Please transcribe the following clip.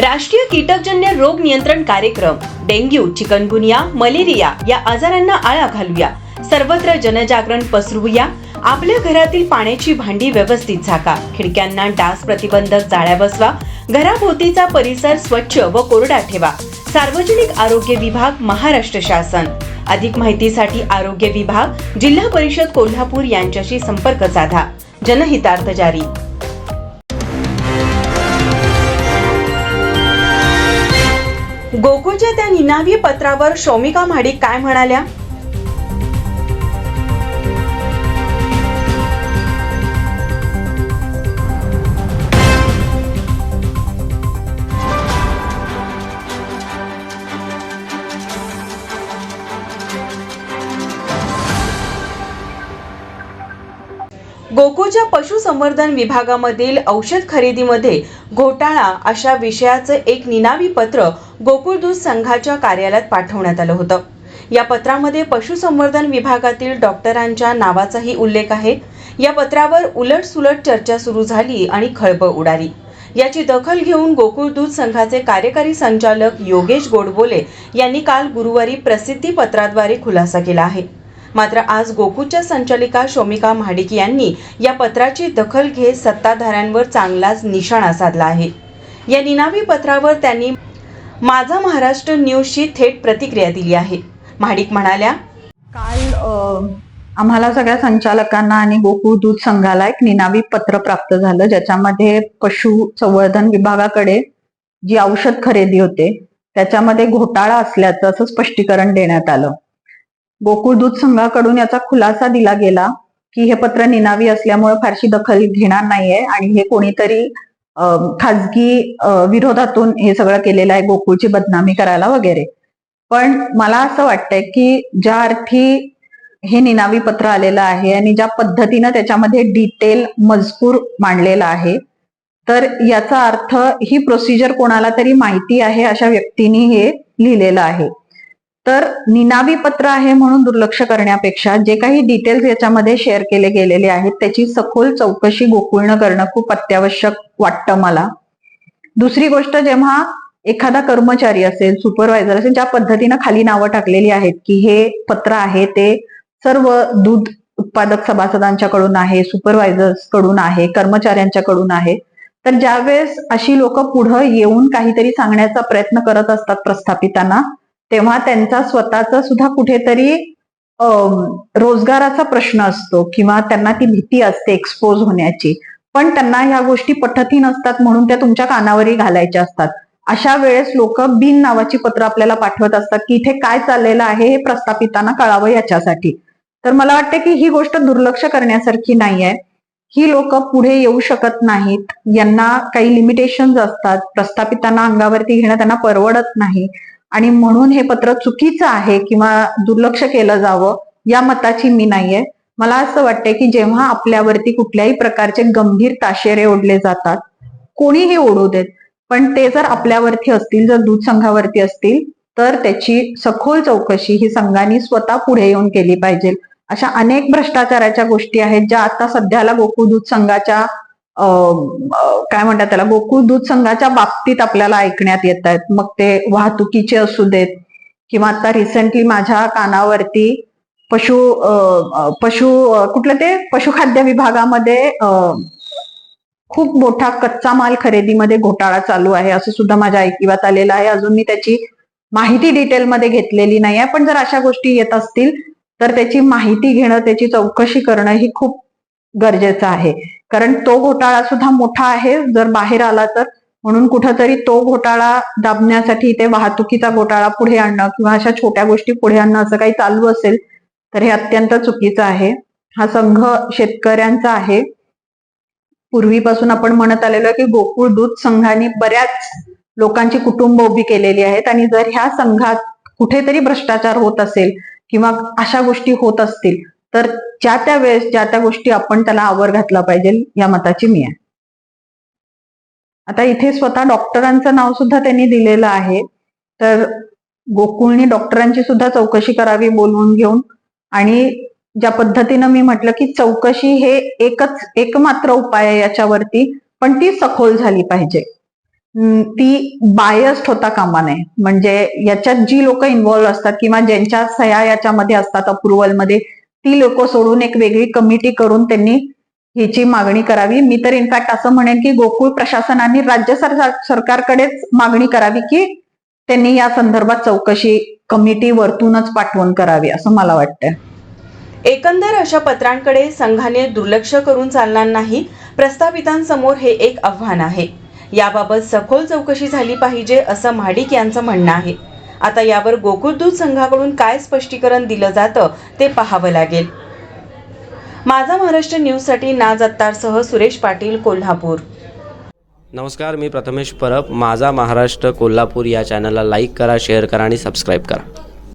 राष्ट्रीय कीटकजन्य रोग नियंत्रण कार्यक्रम डेंग्यू चिकनगुनिया मलेरिया या आजारांना आळा घालूया. सर्वत्र जनजागरण पसरवूया. आपल्या घरातील पाण्याची भांडी व्यवस्थित झाका. खिडक्यांना डास प्रतिबंधक जाळ्या बसवा. घराभोवतीचा परिसर स्वच्छ व कोरडा ठेवा. सार्वजनिक आरोग्य विभाग महाराष्ट्र शासन. अधिक माहितीसाठी आरोग्य विभाग जिल्हा परिषद कोल्हापूर यांच्याशी संपर्क साधा. जनहितार्थ जारी. गोकुळच्या त्या निनावी पत्रावर शौमिका महाडिक काय म्हणाल्या? गोकुळच्या पशुसंवर्धन विभागामधील औषध खरेदीमध्ये घोटाळा अशा विषयाचं एक निनावी पत्र गोकुळ दूध संघाच्या कार्यालयात पाठवण्यात आलं होतं. या पत्रामध्ये पशुसंवर्धन विभागातील डॉक्टरांच्या नावाचाही उल्लेख आहे. या पत्रावर उलटसुलट चर्चा सुरू झाली आणि खळबळ उडाली. याची दखल घेऊन गोकुळ दूध संघाचे कार्यकारी संचालक योगेश गोडबोले यांनी काल गुरुवारी प्रसिद्धी पत्राद्वारे खुलासा केला आहे. मात्र आज गोकुच्या संचालिका शोमिका महाडिक यांनी या पत्राची दखल घेत सत्ताधाऱ्यांवर चांगलाच निशाणा साधला आहे. या निनावी पत्रावर त्यांनी माझा महाराष्ट्र न्यूजशी थेट प्रतिक्रिया दिली आहे. महाडिक म्हणाल्या काल आम्हाला सगळ्या संचालकांना आणि गोकुळ दूध संघाला एक निनावी पत्र प्राप्त झालं ज्याच्यामध्ये पशु संवर्धन विभागाकडे जी औषध खरेदी होते त्याच्यामध्ये घोटाळा असल्याचं असं स्पष्टीकरण देण्यात आलं. गोकुळ दूध संघाकडून याचा खुलासा दिला गेला की हे पत्र निनावी असल्यामुळे फारशी दखल घेणार नाहीये आणि हे कोणीतरी खाजगी विरोधातून हे सगळं केलेलं आहे गोकुळची बदनामी करायला वगैरे. पण मला असं वाटतंय की ज्या अर्थी हे निनावी पत्र आलेलं आहे आणि ज्या पद्धतीनं त्याच्यामध्ये डिटेल मजकूर मांडलेला आहे तर याचा अर्थ ही प्रोसिजर कोणाला तरी माहिती आहे अशा व्यक्तीने हे लिहिलेलं आहे. तर निनावी पत्र आहे म्हणून दुर्लक्ष करण्यापेक्षा जे काही डिटेल्स याच्यामध्ये शेअर केले गेलेले आहेत त्याची सखोल चौकशी गोकुळनं करणं खूप अत्यावश्यक वाटतं मला. दुसरी गोष्ट जेव्हा एखादा कर्मचारी असेल सुपरवायझर असेल ज्या पद्धतीनं खाली नावं टाकलेली आहेत की हे पत्र आहे ते सर्व दूध उत्पादक सभासदांच्याकडून आहे सुपरवायझर्सकडून आहे कर्मचाऱ्यांच्याकडून आहे तर ज्यावेळेस अशी लोक पुढं येऊन काहीतरी सांगण्याचा प्रयत्न करत असतात प्रस्थापितांना तेव्हा त्यांचा स्वतःचा सुद्धा कुठेतरी रोजगाराचा प्रश्न असतो किंवा त्यांना ती भीती असते एक्सपोज होण्याची. पण त्यांना ह्या गोष्टी पठती नसतात म्हणून त्या तुमच्या कानावरही घालायच्या असतात. अशा वेळेस लोक बिन नावाची पत्र आपल्याला पाठवत असतात की इथे काय चाललेलं आहे हे प्रस्थापितांना कळावं याच्यासाठी. तर मला वाटतं की ही गोष्ट दुर्लक्ष करण्यासारखी नाहीये. ही लोक पुढे येऊ शकत नाहीत. यांना काही लिमिटेशन असतात. प्रस्थापितांना अंगावरती घेणं त्यांना परवडत नाही. आणि म्हणून हे पत्र चुकीचं आहे किंवा दुर्लक्ष केलं जावं या मताची मी नाहीये. मला असं वाटतंय की जेव्हा आपल्यावरती कुठल्याही प्रकारचे गंभीर ताशेरे ओढले जातात कोणीही ओढू देत पण ते जर आपल्यावरती असतील जर दूध संघावरती असतील तर त्याची सखोल चौकशी ही संघाने स्वतः पुढे येऊन केली पाहिजे. अशा अनेक भ्रष्टाचाराच्या गोष्टी आहेत ज्या आता सध्याला गोकुळ दूध संघाच्या काय म्हणतात त्याला गोकुळ दूध संघाच्या बाबतीत आपल्याला ऐकण्यात येत आहेत. मग ते वाहतुकीचे असू देत किंवा आता रिसेंटली माझ्या कानावरती पशु पशु कुठलं ते पशुखाद्य विभागामध्ये खूप मोठा कच्चा माल खरेदीमध्ये घोटाळा चालू आहे. असं सुद्धा माझ्या ऐकिवात आलेलं आहे. अजून मी त्याची माहिती डिटेलमध्ये घेतलेली नाही आहे. पण जर अशा गोष्टी येत असतील तर त्याची माहिती घेणं त्याची चौकशी करणं ही खूप गरजेचं आहे. कारण तो घोटाळा सुद्धा मोठा आहे. जर बाहेर आला तर. म्हणून कुठंतरी तो घोटाळा दाबण्यासाठी ते वाहतुकीचा घोटाळा पुढे आणणं किंवा अशा छोट्या गोष्टी पुढे आणणं असं काही चालू असेल तर हे अत्यंत चुकीचं आहे. हा संघ शेतकऱ्यांचा आहे. पूर्वीपासून आपण म्हणत आलेलो की गोकुळ दूध संघाने बऱ्याच लोकांची कुटुंब उभी केलेली आहेत आणि जर ह्या संघात कुठेतरी भ्रष्टाचार होत असेल किंवा अशा गोष्टी होत असतील तर ज्या त्या वेळेस ज्या त्या गोष्टी आपण त्याला आवर घातला पाहिजे या मताची मी आहे. आता इथे स्वतः डॉक्टरांचं नाव सुद्धा त्यांनी दिलेलं आहे. तर गोकुळनी डॉक्टरांची सुद्धा चौकशी करावी बोलवून घेऊन. आणि ज्या पद्धतीनं मी म्हटलं की चौकशी हे एकच एकमात्र उपाय आहे याच्यावरती पण ती सखोल झाली पाहिजे. ती बायस्ड होता कामा नये. म्हणजे याच्यात जी लोक इन्व्हॉल्व्ह असतात किंवा ज्यांच्या सह्या याच्यामध्ये असतात अप्रुव्हलमध्ये मध्ये ती लोक सोडून एक वेगळी कमिटी करून त्यांनी ह्याची मागणी करावी. मी तर इनफॅक्ट असं म्हणेन की गोकुळ प्रशासनाने राज्य सरकार सरकारकडेच मागणी करावी की त्यांनी या संदर्भात चौकशी कमिटी वरतूनच पाठवून करावी असं मला वाटतंय. एकंदर अशा पत्रांकडे संघाने दुर्लक्ष करून चालणार नाही प्रस्थापितांसमोर हे एक आव्हान आहे. याबाबत सखोल चौकशी झाली पाहिजे असं महाडिक यांचं म्हणणं आहे. आता यावर गोकुळदूत संघाकडून काय स्पष्टीकरण दिलं जातं ते पाहावं लागेल. माझा महाराष्ट्र न्यूजसाठी नाज अत्तारसह सुरेश पाटील कोल्हापूर. नमस्कार मी प्रथमेश परब. माझा महाराष्ट्र कोल्हापूर या चॅनलला लाईक करा शेअर करा आणि सबस्क्राईब करा.